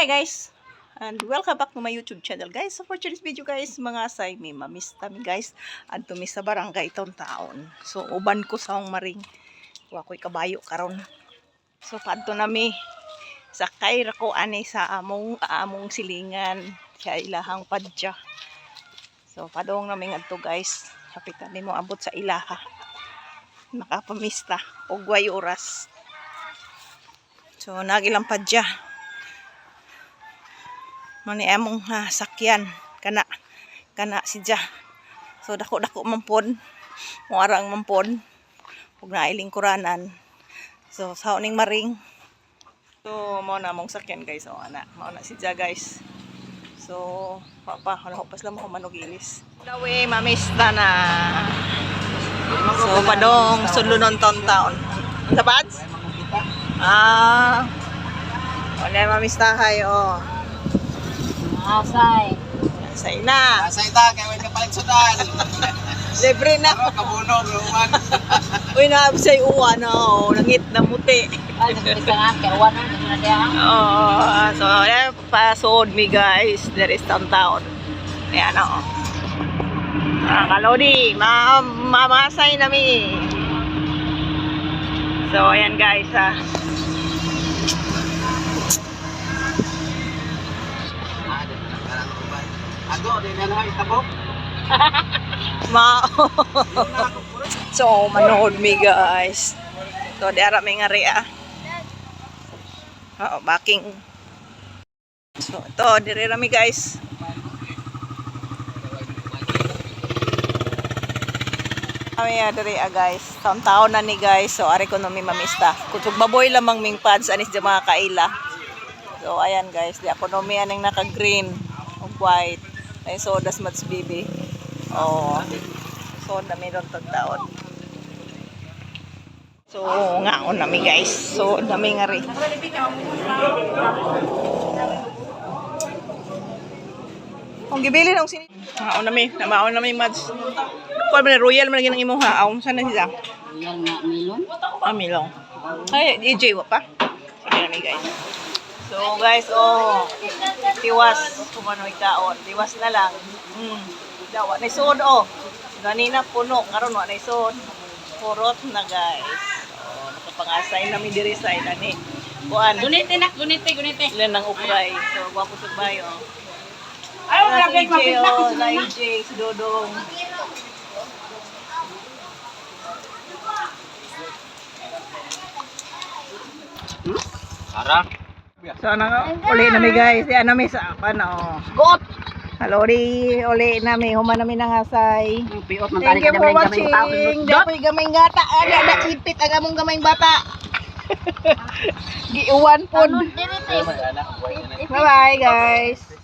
Hi guys! And welcome back to my YouTube channel guys. So for today's video guys, mga say may mamista mi guys. At tumi sa barangay itong taon. So uban ko sa maring. Wa ko'y kabayo karon. So padto nami sakay ra ko ani sa among among silingan sa ilahang padya. So padong nami ngadto guys. Kapitan nimo abot sa ilaha. Nakapamista og way oras. So nagilang padya. Mani among ha, sakyan kana kana si Ja. So dako dako mampon. Mo arang mampon. Ug nailing kuranan. So sa ning maring. So mo na mong sakyan guys. So ana, mao na si Ja guys. So papa, hala pas lang mo manugilis. Dawe mamista na. So padong sulunon taon taon. Sa bads? Ah. Wala mamistahay oh. Asay. Sa ina. Asa ita kay wala ka palit sudan. Libre na. Ako kabunog luman. Uy, naabsay uwa na oh. Nangit na muti. Ay, nagkita nga. Kaya wala na na diya. Oh, so eh, pasod mi guys. There is town town. Ayan oh. Ah, kalodi, ma mamasay na mi. So, ayan guys ah. Ago din yan hay tabok. Ma So, manood mi guys. So, di ara may nga rea. Oo, backing. So, ito, dire rami guys. Kami ya dire ah, guys. Taon-taon na ni guys. So, ari ko no mi mamista. Kutsog baboy lamang ming pads anis di mga kaila. So, ayan guys. Di ako no mi aning naka-green o white. Ay sodas mats bibi. Oh. So, na meron taon. So, ngaon nami guys. So, nami nga rin. Kung gibili ng sini. Ngaon nami. Namaon nami mads. Kuan man royal man ginang imong haon. Sana siya? Yan nga, milon. Ah, milong. Ay, DJ wa pa. Sige nami guys. So guys, oh. Tiwas. Kumano'y kaon. Tiwas na lang. Mm. Dawa na isod oh. Ganina puno. Karon wa na isod. Purot na guys. Oh, nakapangasay nami diri sa inani. Kuan. Gunite nak, gunite, gunite. Ilan ng ukray. So, gwapo sa bayo. Ayaw, Wala EJ, mapit na. oh. Na EJ, si Dodong. Ara. So, na, uli na mi guys. Yan na mi sa, ano. Got. Hello, di, uli na mi. Human na mi nangasay. Piot man Thank you for watching. Dapoy gamay ngata. Ada ada ipit ang among gamay bata. Giuwan pod. Bye bye guys.